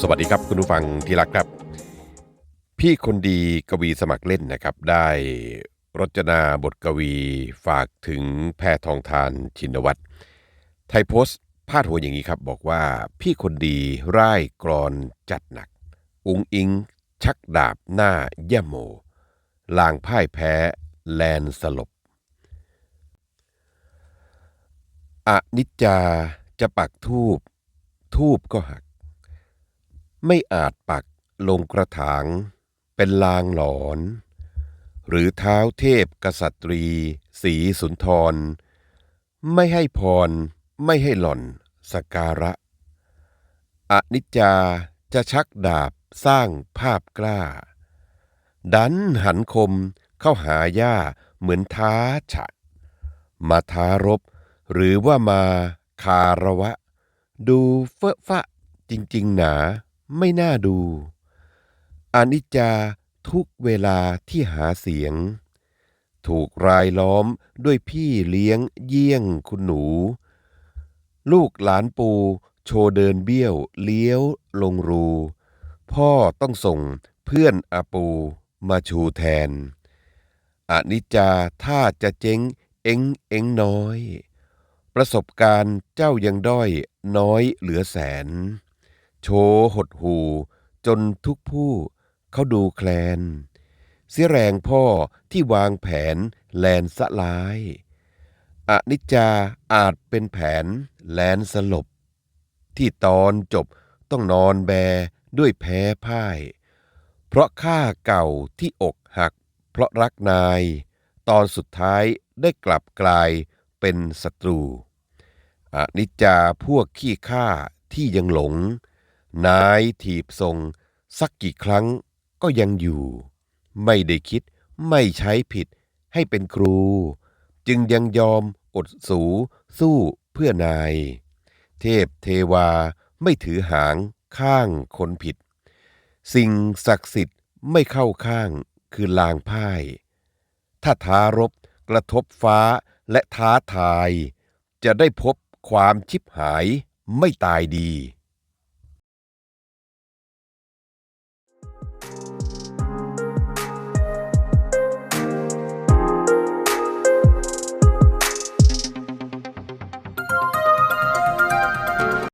สวัสดีครับคุณผู้ฟังที่รักครับ พี่คนดีกวีสมัครเล่นนะครับ ได้รจนาบทกวีฝากถึงแพทองทานชินวัตรไทยโพสต์พาดหัวอย่างนี้ครับ บอกว่าพี่คนดีร่ายกรอนจัดหนัก อุงอิง ชักดาบหน้าย่โม ลางพ่ายแพ้แลนสลบอนิจจาจะปักทูบทูบก็หัก ไม่อาจปักลงกระถาง เป็นลางหลอน หรือเท้าเทพกษัตรีสีสุนทร ไม่ให้พร ไม่ให้หล่อนสการะ อนิจจาจะชักดาบสร้างภาพกล้า ดันหันคมเข้าหาย่าเหมือนท้าฉะ มาท้ารบ หรือว่ามาคาระวะ ดูเฟอะฟะจริง ๆ หนา ไม่น่าดูอนิจจาทุกเวลาที่หาเสียง ถูกรายล้อมด้วยพี่เลี้ยงเยี่ยงคุณหนู ลูกหลานปูโชเดินเบี้ยวเลี้ยวลงรู พ่อต้องส่งเพื่อนอาปูมาชูแทนอนิจจาถ้าจะเจ๊งเอ็งเอ็งน้อย ประสบการณ์เจ้ายังด้อยน้อยเหลือแสน โชหดหู จนทุกผู้เขาดูแคลน เสียแรงพ่อที่วางแผนแลนสลายอนิจจาอาจเป็นแผนแลนสลบ ที่ตอนจบต้องนอนแบด้วยแพ้พ่าย เพราะข้าเก่าที่อกหัก เพราะรักนาย ตอนสุดท้ายได้กลับกลายเป็นศัตรูอนิจจาพวกขี้ข้าที่ยังหลง นายถีบทรงสักกี่ครั้งก็ยังอยู่ ไม่ได้คิดไม่ใช้ผิดให้เป็นครู จึงยังยอมอดสูสู้เพื่อนาย เทพเทวาไม่ถือหางข้างคนผิด สิ่งศักดิ์สิทธิ์ไม่เข้าข้างคือลางพ่าย ถ้าท้ารบกระทบฟ้าและท้าทาย จะได้พบความชิบหายไม่ตายดี